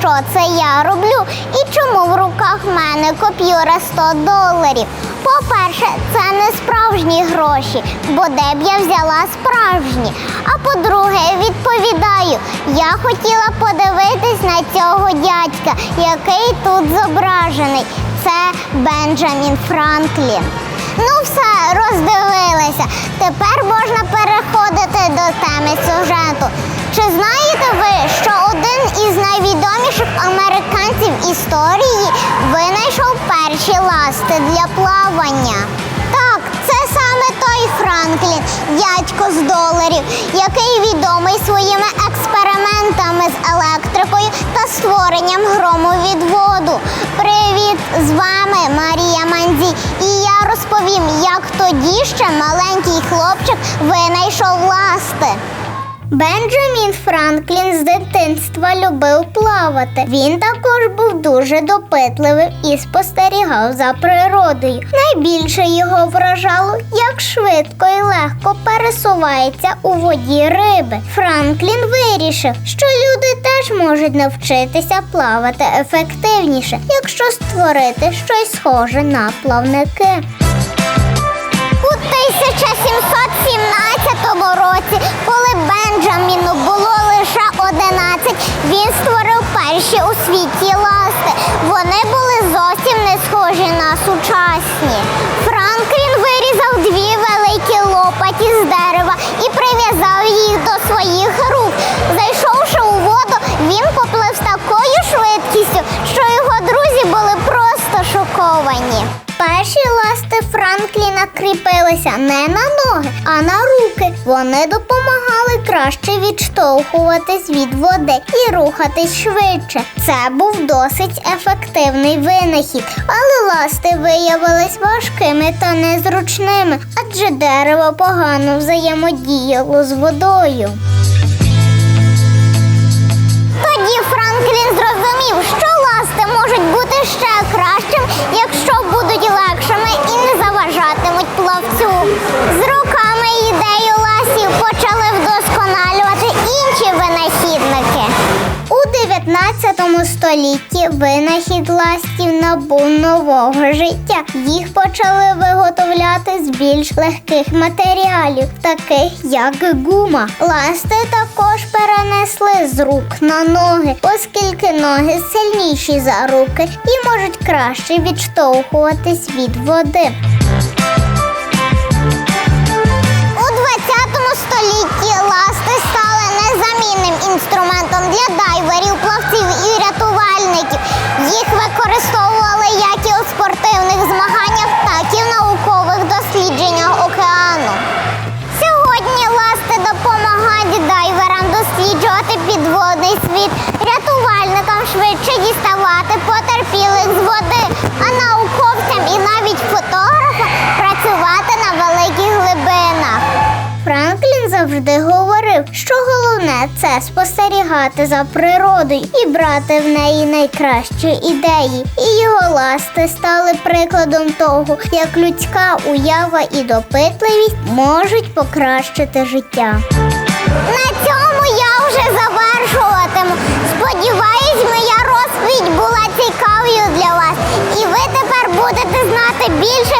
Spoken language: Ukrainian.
що це я роблю і чому в руках в мене купюра 100 доларів. По-перше, це не справжні гроші, бо де б я взяла справжні. А по-друге, відповідаю, я хотіла подивитись на цього дядька, який тут зображений. Це Бенджамін Франклін. Ну все, роздивилися. Тепер можна переходити до теми сюжету. Чи знаєте ви, що один найвідоміших американців історії винайшов перші ласти для плавання? Так, це саме той Франклін, дядько з доларів, який відомий своїми експериментами з електрикою та створенням громовідводу. Привіт! З вами Марія Мандзі. І я розповім, як тоді ще маленький хлопчик винайшов ласти. Бенджамін Франклін з дитинства любив плавати. Він також був дуже допитливим і спостерігав за природою. Найбільше його вражало, як швидко і легко пересувається у воді риби. Франклін вирішив, що люди теж можуть навчитися плавати ефективніше, якщо створити щось схоже на плавники. У 1717 році, коли шоковані. Перші ласти Франкліна кріпилися не на ноги, а на руки. Вони допомагали краще відштовхуватись від води і рухатись швидше. Це був досить ефективний винахід, але ласти виявились важкими та незручними, адже дерево погано взаємодіяло з водою. 19 столітті винахід ластів набув нового життя. Їх почали виготовляти з більш легких матеріалів, таких як гума. Ласти також перенесли з рук на ноги, оскільки ноги сильніші за руки і можуть краще відштовхуватись від води. У 20 столітті ласти стали незамінним інструментом для завжди говорив, що головне це спостерігати за природою і брати в неї найкращі ідеї. І його ласти стали прикладом того, як людська уява і допитливість можуть покращити життя. На цьому я вже завершуватиму. Сподіваюсь, моя розповідь була цікавою для вас, і ви тепер будете знати більше,